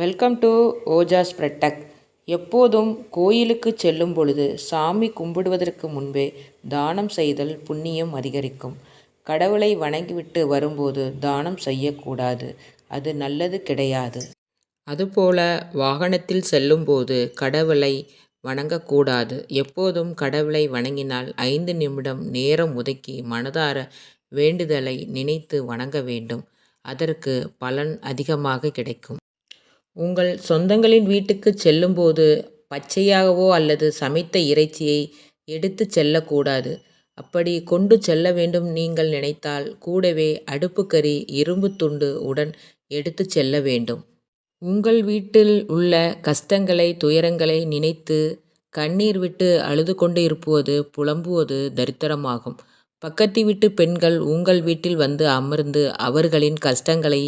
Welcome to ouija ஸ்ப்ரெட்டக் எப்போதும் கோயிலுக்கு செல்லும் பொழுது சாமி கும்பிடுவதற்கு முன்பே தானம் செய்தல் புண்ணியம் அதிகரிக்கும். கடவுளை வணங்கிவிட்டு வரும்போது தானம் செய்யக்கூடாது. அது நல்லது கிடையாது. அதுபோல வாகனத்தில் செல்லும்போது கடவுளை வணங்கக்கூடாது. எப்போதும் கடவுளை வணங்கினால் ஐந்து நிமிடம் நேரம் ஒதுக்கி மனதார வேண்டுதலை நினைத்து வணங்க வேண்டும். அதற்கு பலன் அதிகமாக கிடைக்கும். உங்கள் சொந்தங்களின் வீட்டுக்குச் செல்லும்போது பச்சையாகவோ அல்லது சமைத்த இறைச்சியை எடுத்துச் செல்லக்கூடாது. அப்படி கொண்டு செல்ல வேண்டும் நீங்கள் நினைத்தால் கூடவே அடுப்புக்கறி இரும்புத் துண்டு உடன் எடுத்துச் செல்ல வேண்டும். உங்கள் வீட்டில் உள்ள கஷ்டங்களை துயரங்களை நினைத்து கண்ணீர் விட்டு அழுது கொண்டு இருப்பது புலம்புவது தரித்திரமாகும். பக்கத்து வீட்டு பெண்கள் உங்கள் வீட்டில் வந்து அமர்ந்து அவர்களின் கஷ்டங்களை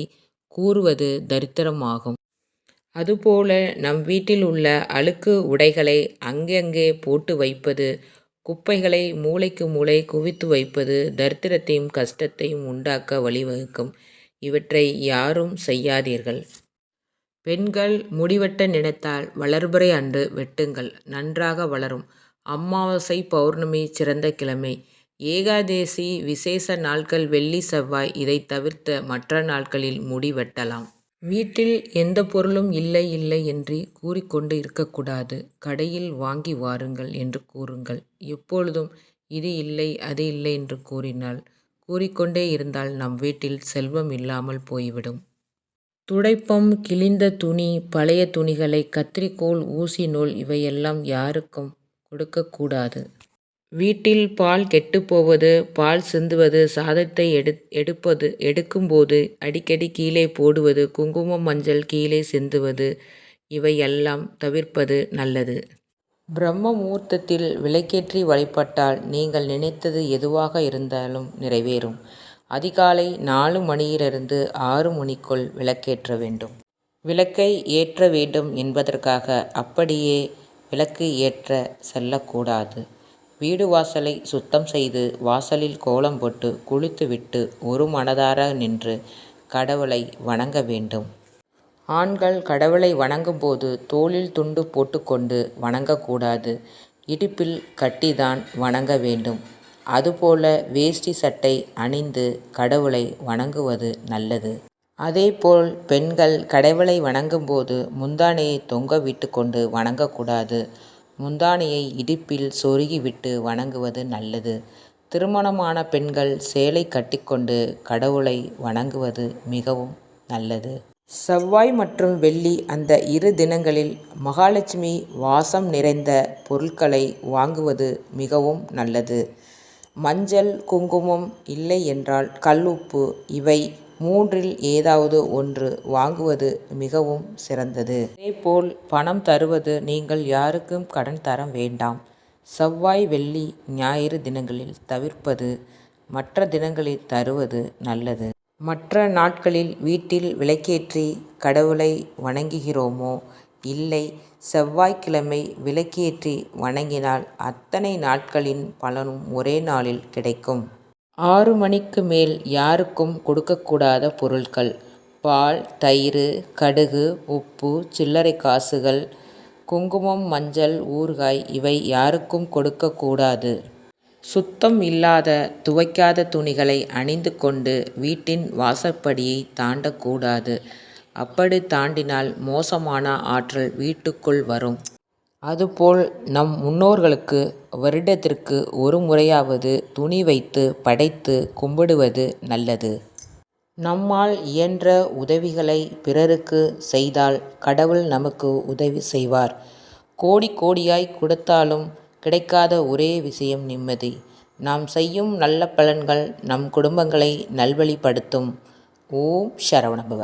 கூறுவது தரித்திரமாகும். அதுபோல நம் வீட்டில் உள்ள அழுக்கு உடைகளை அங்கங்கே போட்டு வைப்பது குப்பைகளை மூளைக்கு மூளை குவித்து வைப்பது தரித்திரத்தையும் கஷ்டத்தையும் உண்டாக்க வழிவகுக்கும். இவற்றை யாரும் செய்யாதீர்கள். பெண்கள் முடிவெட்ட நினைத்தால் வளர்பிறை அன்று வெட்டுங்கள். நன்றாக வளரும். அமாவாசை பௌர்ணமி சிறந்த கிழமை. ஏகாதேசி விசேஷ நாட்கள் வெள்ளி செவ்வாய். இதை தவிர்த்த மற்ற நாட்களில் முடி வெட்டலாம். வீட்டில் எந்த பொருளும் இல்லை இல்லை என்று கூறிக்கொண்டு இருக்கக்கூடாது. கடையில் வாங்கி வாருங்கள் என்று கூறுங்கள். எப்பொழுதும் இது இல்லை அது இல்லை என்று கூறினால் கூறிக்கொண்டே இருந்தால் நம் வீட்டில் செல்வம் இல்லாமல் போய்விடும். துடைப்பம் கிழிந்த துணி பழைய துணிகளை கத்திரிக்கோல் ஊசி நூல் இவையெல்லாம் யாருக்கும் கொடுக்கக்கூடாது. வீட்டில் பால் கெட்டுப்போவது பால் சிந்துவது சாதத்தை எடு எடுப்பது எடுக்கும்போது அடிக்கடி கீழே போடுவது குங்குமம் மஞ்சள் கீழே சிந்துவது இவையெல்லாம் தவிர்ப்பது நல்லது. பிரம்ம முகூர்த்தத்தில் விளக்கேற்றி வழிபட்டால் நீங்கள் நினைத்தது எதுவாக இருந்தாலும் நிறைவேறும். அதிகாலை நாலு மணியிலிருந்து ஆறு மணிக்குள் விளக்கேற்ற வேண்டும். விளக்கை ஏற்ற வேண்டும் என்பதற்காக அப்படியே விளக்கு ஏற்ற செல்லக்கூடாது. வீடு வாசலை சுத்தம் செய்து வாசலில் கோலம் போட்டு குளித்துவிட்டு ஒரு மனதார நின்று கடவுளை வணங்க வேண்டும். ஆண்கள் கடவுளை வணங்கும்போது தோளில் துண்டு போட்டுக்கொண்டு வணங்கக்கூடாது இடுப்பில் கட்டிதான் வணங்க வேண்டும். அதுபோல வேஷ்டி சட்டை அணிந்து கடவுளை வணங்குவது நல்லது. அதேபோல் பெண்கள் கடவுளை வணங்கும்போது முந்தானையை தொங்க விட்டு கொண்டு வணங்கக்கூடாது. முந்தானையை இடுப்பில் சொருகிவிட்டு வணங்குவது நல்லது. திருமணமான பெண்கள் சேலை கட்டிக்கொண்டு கடவுளை வணங்குவது மிகவும் நல்லது. செவ்வாய் மற்றும் வெள்ளி அந்த இரு தினங்களில் மகாலட்சுமி வாசம் நிறைந்த பொருட்களை வாங்குவது மிகவும் நல்லது. மஞ்சள் குங்குமம் இல்லை என்றால் கல்லுப்பு இவை மூன்றில் ஏதாவது ஒன்று வாங்குவது மிகவும் சிறந்தது. அதேபோல் பணம் தருவது நீங்கள் யாருக்கும் கடன் தர வேண்டாம். செவ்வாய் வெள்ளி ஞாயிறு தினங்களில் தவிர்ப்பது மற்ற தினங்களில் தருவது நல்லது. மற்ற நாட்களில் வீட்டில் விளக்கேற்றி கடவுளை வணங்குகிறோமோ? இல்லை செவ்வாய்க்கிழமை விளக்கேற்றி வணங்கினால் அத்தனை நாட்களின் பலனும் ஒரே நாளில் கிடைக்கும். ஆறு மணிக்கு மேல் யாருக்கும் கொடுக்கக்கூடாத பொருட்கள். பால் தயிர் கடுகு உப்பு சில்லறை காசுகள் குங்குமம் மஞ்சள் ஊறுகாய் இவை யாருக்கும் கொடுக்கக்கூடாது. சுத்தம் இல்லாத துவைக்காத துணிகளை அணிந்து கொண்டு வீட்டின் வாசற்படியை தாண்டக்கூடாது. அப்படி தாண்டினால் மோசமான ஆற்றல் வீட்டுக்குள் வரும். அதுபோல் நம் முன்னோர்களுக்கு வருடத்திற்கு ஒரு முறையாவது துணி வைத்து படைத்து கும்பிடுவது நல்லது. நம்மால் இயன்ற உதவிகளை பிறருக்கு செய்தால் கடவுள் நமக்கு உதவி செய்வார். கோடி கோடியாய் கொடுத்தாலும் கிடைக்காத ஒரே விஷயம் நிம்மதி. நாம் செய்யும் நல்ல பலன்கள் நம் குடும்பங்களை நல்வழிப்படுத்தும். ஓம் சரவணபவ.